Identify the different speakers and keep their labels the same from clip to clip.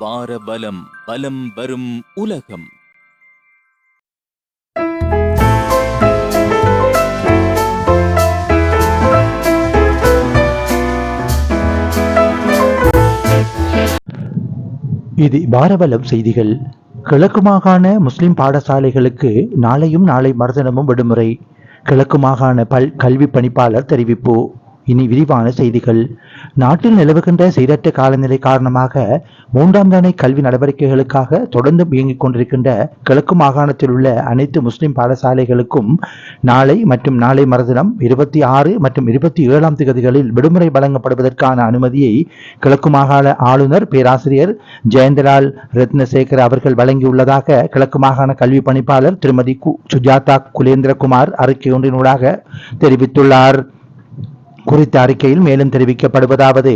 Speaker 1: வார பலம் பலம் வரும் உலகம்.
Speaker 2: இது பாரபலம் செய்திகள். கிழக்கு மாகாண முஸ்லிம் பாடசாலைகளுக்கு நாளையும் நாளை மறுதினமும் விடுமுறை. கிழக்கு மாகாண பல் கல்வி பணிப்பாளர் தெரிவிப்பு. இனி விரிவான செய்திகள். நாட்டில் நிலவுகின்ற சீரற்ற காலநிலை காரணமாக மூன்றாம் தவணை கல்வி நடவடிக்கைகளுக்காக தொடர்ந்து இயங்கிக் கொண்டிருக்கின்ற கிழக்கு மாகாணத்தில் உள்ள அனைத்து முஸ்லிம் பாடசாலைகளுக்கும் நாளை மற்றும் நாளை மறுதினம் இருபத்தி ஆறு மற்றும் இருபத்தி ஏழாம் திகதிகளில் விடுமுறை வழங்கப்படுவதற்கான அனுமதியை கிழக்கு மாகாண ஆளுநர் பேராசிரியர் ஜெயந்தலால் ரத்னசேகர் அவர்கள் வழங்கியுள்ளதாக கிழக்கு மாகாண கல்வி பணிப்பாளர் திருமதி கு சுஜாதா குலேந்திரகுமார் அறிக்கை ஒன்றினூடாக தெரிவித்துள்ளார். குறித்த அறிக்கையில் மேலும் தெரிவிக்கப்படுவதாவது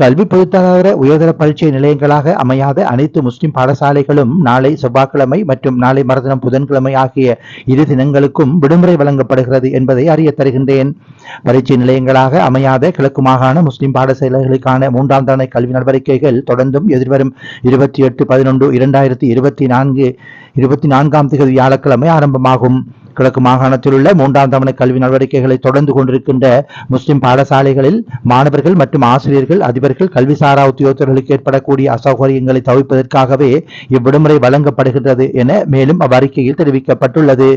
Speaker 2: கல்வி பொதுத்தர உயர்தர பரீட்சை நிலையங்களாக அமையாத அனைத்து முஸ்லிம் பாடசாலைகளும் நாளை செவ்வாய்க்கிழமை மற்றும் நாளை மறுதினம் புதன்கிழமை ஆகிய இரு தினங்களுக்கும் விடுமுறை வழங்கப்படுகிறது என்பதை அறிய தருகின்றேன். பரீட்சை நிலையங்களாக அமையாத கிழக்கு மாகாண முஸ்லிம் பாடசாலைகளுக்கான மூன்றாம் தவணை கல்வி நடவடிக்கைகள் தொடர்ந்தும் எதிர்வரும் இருபத்தி எட்டு பதினொன்று இரண்டாயிரத்தி இருபத்தி நான்கு இருபத்தி நான்காம் தேதி வியாழக்கிழமை ஆரம்பமாகும். கிழக்கு மாகாணத்தில் உள்ள மூன்றாம் தவணை கல்வி நடவடிக்கைகளை தொடர்ந்து கொண்டிருக்கின்ற முஸ்லிம் பாடசாலைகளில் மாணவர்கள் மற்றும் ஆசிரியர்கள் அதிபர்கள் கல்விசாரா உத்தியோகத்தர்களுக்கு ஏற்படக்கூடிய அசௌகரியங்களை தவிர்ப்பதற்காகவே இவ்விடுமுறை வழங்கப்படுகின்றது என மேலும் அவ்வறிக்கையில் தெரிவிக்கப்பட்டுள்ளது.